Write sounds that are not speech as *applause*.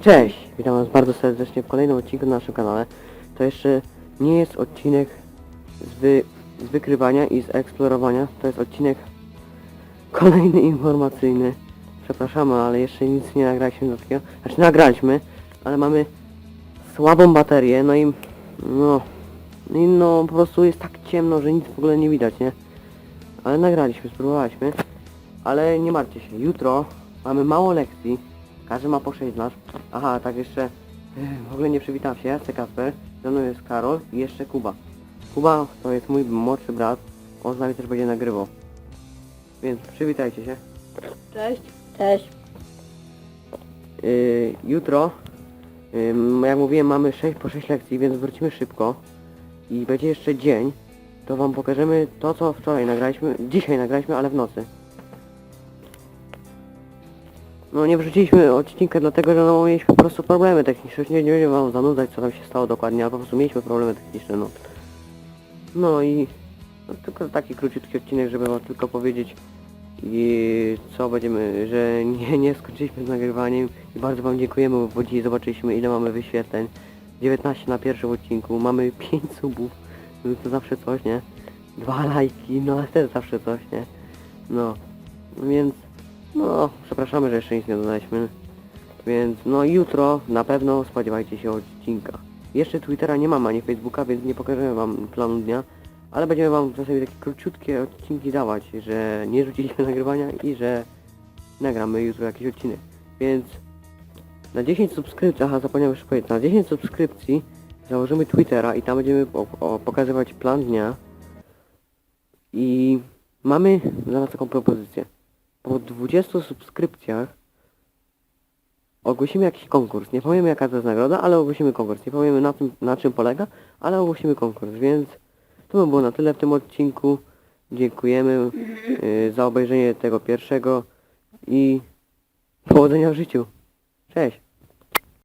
Cześć! Witam was bardzo serdecznie w kolejnym odcinku na naszym kanale. To jeszcze nie jest odcinek z, wy, z wykrywania i z eksplorowania. To jest odcinek kolejny informacyjny. Przepraszamy, ale jeszcze nic nie nagraliśmy do takiego. Znaczy nagraliśmy, ale mamy słabą baterię, no i no, i no po prostu jest tak ciemno, że nic w ogóle nie widać, nie? Ale nagraliśmy, spróbowaliśmy. Ale nie martwcie się, jutro mamy mało lekcji. Każdy ma po 6 z nas. Aha, tak jeszcze eh, w ogóle nie przywitam się, ja jestem Kasper, ze mną jest Karol i jeszcze Kuba. Kuba to jest mój młodszy brat, on z nami też będzie nagrywał. Więc przywitajcie się. Cześć. Cześć. Yy, jutro, yy, jak mówiłem, mamy 6 po 6 lekcji, więc wrócimy szybko. I będzie jeszcze dzień, to wam pokażemy to, co wczoraj nagraliśmy, dzisiaj nagraliśmy, ale w nocy. No nie wrzuciliśmy odcinka dlatego, że no, mieliśmy po prostu problemy techniczne. Nie, nie będziemy wam zanudzać co tam się stało dokładnie, ale po prostu mieliśmy problemy techniczne, no. No i no, tylko taki króciutki odcinek, żeby wam tylko powiedzieć i co będziemy, że nie, nie skończyliśmy z nagrywaniem i bardzo wam dziękujemy, bo dzisiaj zobaczyliśmy ile mamy wyświetleń. 19 na pierwszym odcinku, mamy 5 subów, no to zawsze coś, nie? Dwa lajki, no ale też zawsze coś, nie? No, więc no, przepraszamy, że jeszcze nic nie dodaliśmy. Więc no jutro na pewno spodziewajcie się odcinka. Jeszcze Twittera nie mam, ani Facebooka, więc nie pokażemy wam planu dnia. Ale będziemy wam czasami takie króciutkie odcinki dawać, że nie rzuciliśmy *laughs* nagrywania i że nagramy jutro jakiś odcinek. Więc na 10 subskrypcji, aha zapomniałem już powiedzieć, na 10 subskrypcji założymy Twittera i tam będziemy po, o, pokazywać plan dnia. I mamy dla was taką propozycję. Po 20 subskrypcjach ogłosimy jakiś konkurs. Nie powiemy jaka to jest nagroda, ale ogłosimy konkurs. Nie powiemy na, tym, na czym polega, ale ogłosimy konkurs, więc to by było na tyle w tym odcinku. Dziękujemy y, za obejrzenie tego pierwszego i powodzenia w życiu. Cześć!